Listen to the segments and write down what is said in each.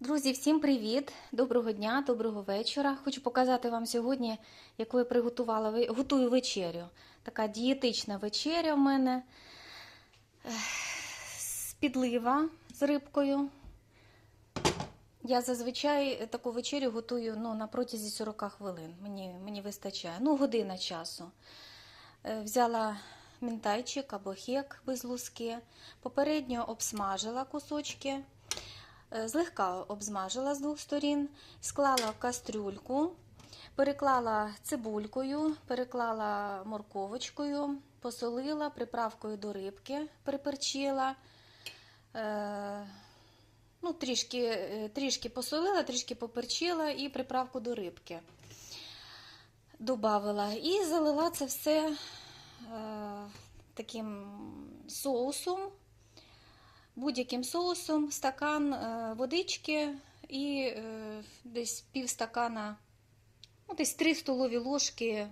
Друзі, всім привіт! Доброго дня, доброго вечора. Хочу показати вам сьогодні, яку я приготувала готую вечерю. Така дієтична вечеря в мене. Ех, з Підлива з рибкою. Я зазвичай таку вечерю готую ну, на протязі 40 хвилин. Мені, мені вистачає. Ну, година часу. Е, Взяла мінтайчик або хек без луски. Попередньо обсмажила кусочки. Е, Злегка обсмажила з двох сторін, склала кастрюльку, переклала цибулькою, переклала морковочкою, посолила приправкою до рибки, приперчила. Е, ну, трішки, е, трішки посолила, трішки поперчила і приправку до рибки добавила. І залила це все е, таким соусом будь-яким соусом, стакан е, водички і е, десь пів стакана, ну, десь 3 столові ложки е,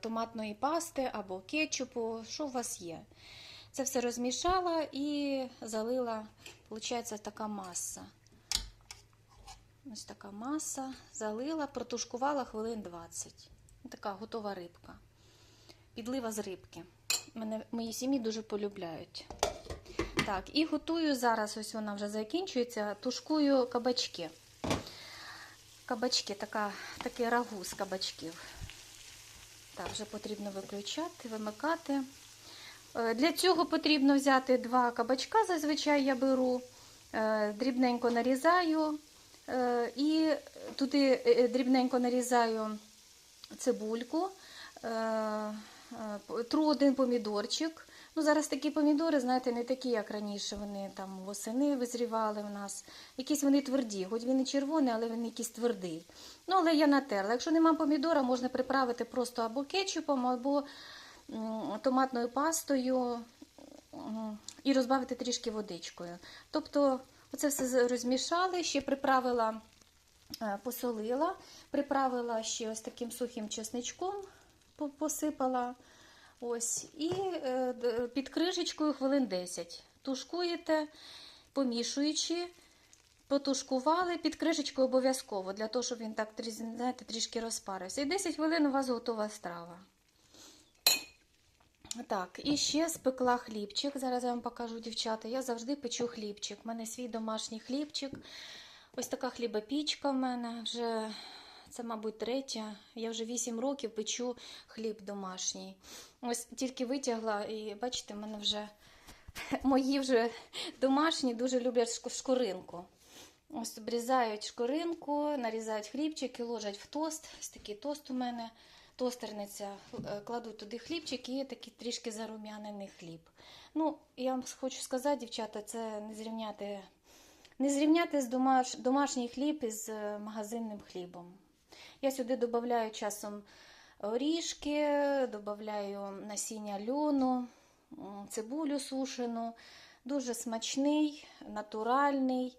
томатної пасти або кетчупу, що у вас є. Це все розмішала і залила, виходить, така маса. Ось така маса, залила, протушкувала хвилин 20. Така готова рибка. Підлива з рибки. Мене в моїй сім'ї дуже полюбляють. Так, і готую зараз, ось вона вже закінчується, тушкую кабачки. Кабачки, така, таке рагу з кабачків. Так, вже потрібно виключати, вимикати. Е, Для цього потрібно взяти два кабачка, зазвичай я беру, е, дрібненько нарізаю е, і туди дрібненько нарізаю цибульку, тру один помідорчик. Ну, зараз такі помідори, знаєте, не такі, як раніше. Вони там восени визрівали в нас. Якісь вони тверді, хоч він і червоний, але він якийсь твердий. Ну, але я натерла. Якщо нема помідора, можна приправити просто або кетчупом, або томатною пастою і розбавити трішки водичкою. Тобто, оце все розмішали, ще приправила, е, посолила, приправила ще ось таким сухим чесничком, посипала. Ось, і е, під кришечкою хвилин 10. Тушкуєте, помішуючи, потушкували під кришечкою обов'язково, для того, щоб він так знаєте, трішки розпарився. І 10 хвилин у вас готова страва. Так, і ще спекла хлібчик. Зараз я вам покажу, дівчата. Я завжди печу хлібчик. У мене свій домашній хлібчик. Ось така хлібопічка в мене вже. Це, мабуть, третя. Я вже 8 років печу хліб домашній. Ось тільки витягла, і бачите, в мене вже мої вже домашні дуже люблять шкоринку. Ось обрізають шкоринку, нарізають хлібчик і ложать в тост. Ось такий тост у мене, тостерниця. Е, Кладуть туди хлібчик і такий трішки зарум'янений хліб. Ну, я вам хочу сказати, дівчата, це не зрівняти, не зрівняти з домаш, домашній хліб із е, магазинним хлібом. Я сюди додаю часом орішки, додаю насіння льону, цибулю сушену. Дуже смачний, натуральний.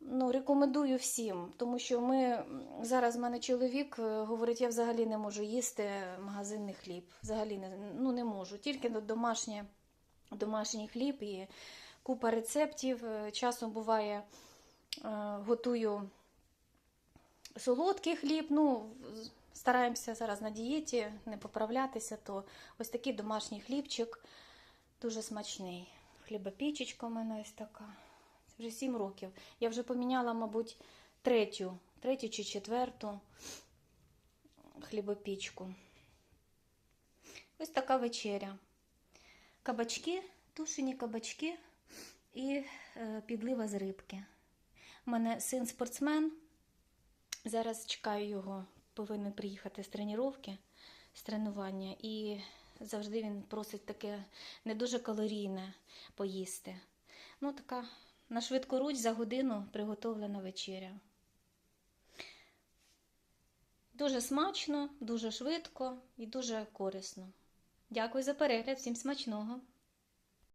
Ну, рекомендую всім, тому що ми зараз в мене чоловік е, говорить, я взагалі не можу їсти магазинний хліб. Взагалі не, ну, не можу. Тільки домашнє, домашній хліб і купа рецептів. Е, Часом буває, е, готую солодкий хліб. Ну, стараємося зараз на дієті не поправлятися, то ось такий домашній хлібчик дуже смачний. Хлібопічечка у мене ось така. Це вже 7 років. Я вже поміняла, мабуть, третю, третю чи четверту хлібопічку. Ось така вечеря. Кабачки, тушені кабачки і е, підлива з рибки. У мене син спортсмен. Зараз чекаю його, повинен приїхати з тренування, з тренування, і завжди він просить таке не дуже калорійне поїсти. Ну, така на швидкоруч за годину приготовлена вечеря. Дуже смачно, дуже швидко і дуже корисно. Дякую за перегляд, всім смачного!